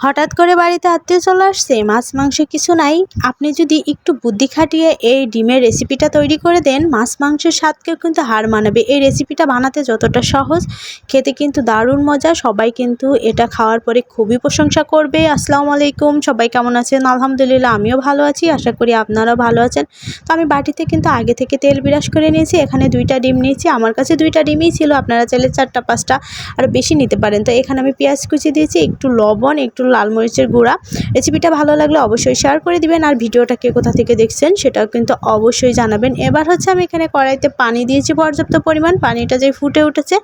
হঠাৎ করে বাড়িতে আত্মীয় চলে আসছে, মাছ, মাংস কিছু নাই। আপনি যদি একটু বুদ্ধি খাটিয়ে এই ডিমের রেসিপিটা তৈরি করে দেন, মাছ, মাংসের স্বাদকেও কিন্তু হার মানাবে। এই রেসিপিটা বানাতে যতটা সহজ, খেতে কিন্তু দারুণ মজা। সবাই কিন্তু এটা খাওয়ার পরে খুবই প্রশংসা করবে। আসসালামু আলাইকুম, সবাই কেমন আছেন? আলহামদুলিল্লাহ, আমিও ভালো আছি। আশা করি আপনারাও ভালো আছেন। তো আমি বাটিতে কিন্তু আগে থেকে তেল বিরাস করে নিয়েছি। এখানে দুইটা ডিম নিয়েছি। আমার কাছে দুইটা ডিমই ছিল। আপনারা চাইলে চারটা, পাঁচটা আর বেশি নিতে পারেন। তো এখানে আমি পেঁয়াজ কুচি দিয়েছি, একটু লবণ, একটু লাল মরিচের গুঁড়া। রেসিপিটা ভালো লাগলে অবশ্যই শেয়ার করে দিবেন। আর ভিডিওটা কে কোথা থেকে দেখছেন সেটাও কিন্তু অবশ্যই জানাবেন। এবার হচ্ছে আমি এখানে কড়াইতে পানি দিয়েছি পর্যাপ্ত পরিমাণ। পানিটা যে ফুটে উঠেছে,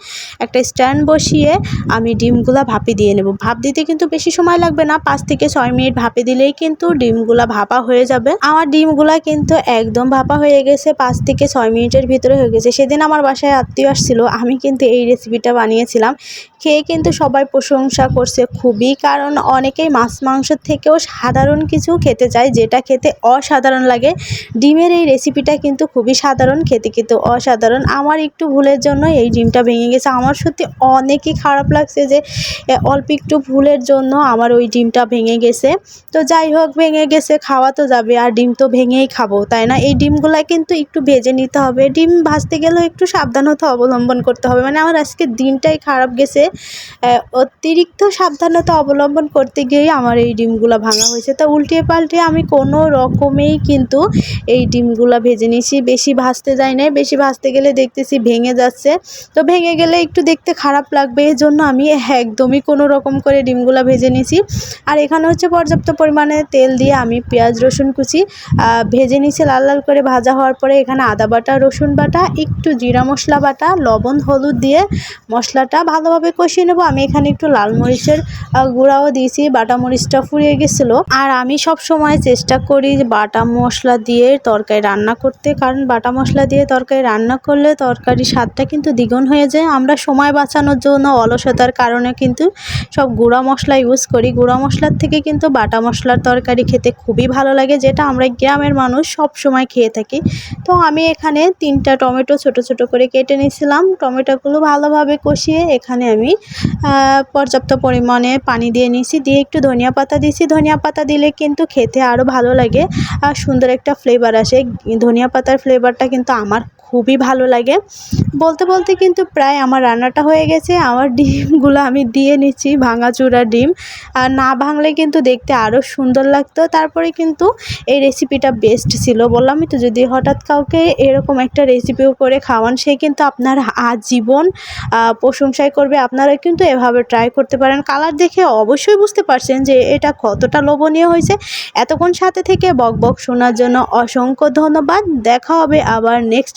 একটা স্ট্যান্ড বসিয়ে আমি ডিমগুলা ভাপে দিয়ে নেব। ভাপ দিতে কিন্তু বেশি সময় লাগবে না। পাঁচ থেকে ছয় মিনিট ভাপে দিলেই কিন্তু ডিমগুলা ভাপা হয়ে যাবে। আমার ডিমগুলা কিন্তু একদম ভাপা হয়ে গেছে। পাঁচ থেকে ছয় মিনিটের ভিতরে হয়ে গেছে। সেদিন আমার বাসায় আত্মীয় আসছিল। আমি কিন্তু এই রেসিপিটা বানিয়েছিলাম। খেয়ে কিন্তু সবাই প্রশংসা করছে খুবই, কারণ অনেকেই মাছ মাংসের থেকেও সাধারণ কিছু খেতে চায় যেটা খেতে অসাধারণ লাগে। ডিমের এই রেসিপিটা কিন্তু খুবই সাধারণ, খেতে কিন্তু অসাধারণ। আমার একটু ভুলের জন্য এই ডিমটা ভেঙে গেছে। আমার সত্যি অনেকই খারাপ লাগছে যে অল্প একটু ভুলের জন্য আমার ওই ডিমটা ভেঙে গেছে। তো যাই হোক, ভেঙে গেছে, খাওয়া তো যাবে, আর ডিম তো ভেঙেই খাব, তাই না? এই ডিমগুলা কিন্তু একটু ভেজে নিতে হবে। ডিম ভাজতে গেলেও একটু সাবধানতা অবলম্বন করতে হবে। মানে আমার আজকে দিনটাই খারাপ গেছে। অতিরিক্ত সাবধানতা অবলম্বন করতে গিয়েই আমার এই ডিমগুলো ভাঙা হয়েছে। তা উল্টিয়ে পাল্টে আমি কোনো রকমেই কিন্তু এই ডিমগুলো ভেজে নিয়েছি। বেশি ভাজতে যাই নাই। বেশি ভাজতে গেলে দেখতেছি ভেঙে যাচ্ছে। তো ভেঙে গেলে একটু দেখতে খারাপ লাগবে। এই জন্য আমি একদমই কোনো রকম করে ডিমগুলো ভেজে নিয়েছি। আর এখানে হচ্ছে পর্যাপ্ত পরিমাণে তেল দিয়ে আমি পেঁয়াজ, রসুন কুচি ভেজে নিয়েছি লাল লাল করে ভাজা হওয়ার পরে এখানে আদা বাটা, রসুন বাটা, একটু জিরা মশলা বাটা, লবণ, হলুদ দিয়ে মশলাটা ভালোভাবে কষিয়ে নেব। আমি এখানে একটু লাল মরিচের গুঁড়াও দিয়েছি বাটা মরিচটা ফুরিয়ে গেছিল। আর আমি সব সময় চেষ্টা করি বাটা মশলা দিয়ে তরকারি রান্না করতে, কারণ বাটা মশলা দিয়ে তরকারি রান্না করলে তরকারির স্বাদটা কিন্তু দ্বিগুণ হয়ে যায়। আমরা সময় বাঁচানোর জন্য অলসতার কারণে কিন্তু সব গুঁড়া মশলা ইউজ করি। গুঁড়া মশলার থেকে কিন্তু বাটা মশলার তরকারি খেতে খুবই ভালো লাগে, যেটা আমরা গ্রামের মানুষ সব সময় খেয়ে থাকি। তো আমি এখানে তিনটা টমেটো ছোট ছোট করে কেটে নিয়েছিলাম। টমেটোগুলো ভালোভাবে কষিয়ে এখানে আমি আহ, পর্যাপ্ত পরিমাণে পানি দিয়ে নিয়েছি দিয়ে একটু ধনিয়া পাতা দিয়েছি। ধনিয়া পাতা দিলে কিন্তু খেতে আরও ভালো লাগে আর সুন্দর একটা ফ্লেভার আসে। ধনিয়া পাতার ফ্লেভারটা কিন্তু আমার খুবই ভালো লাগে। বলতে বলতে কিন্তু প্রায় আমার রান্নাটা হয়ে গেছে। আমার ডিমগুলো আমি দিয়ে নিচ্ছি ভাঙাচুরা ডিম। আর না ভাঙলে কিন্তু দেখতে আরও সুন্দর লাগতো। তারপরে কিন্তু এই রেসিপিটা বেস্ট ছিল। বললামই তো, যদি হঠাৎ কাউকে এরকম একটা রেসিপিও করে খাওয়ান, সে কিন্তু আপনার আজীবন প্রশংসাই করবে। আপনারা কিন্তু এভাবে ট্রাই করতে পারেন। কালার দেখে অবশ্যই বুঝতে পারছেন যে এটা কতটা লোভনীয় হয়েছে। এতক্ষণ সাথে থেকে বক বক শোনার জন্য অসংখ্য ধন্যবাদ। দেখা হবে আবার নেক্সট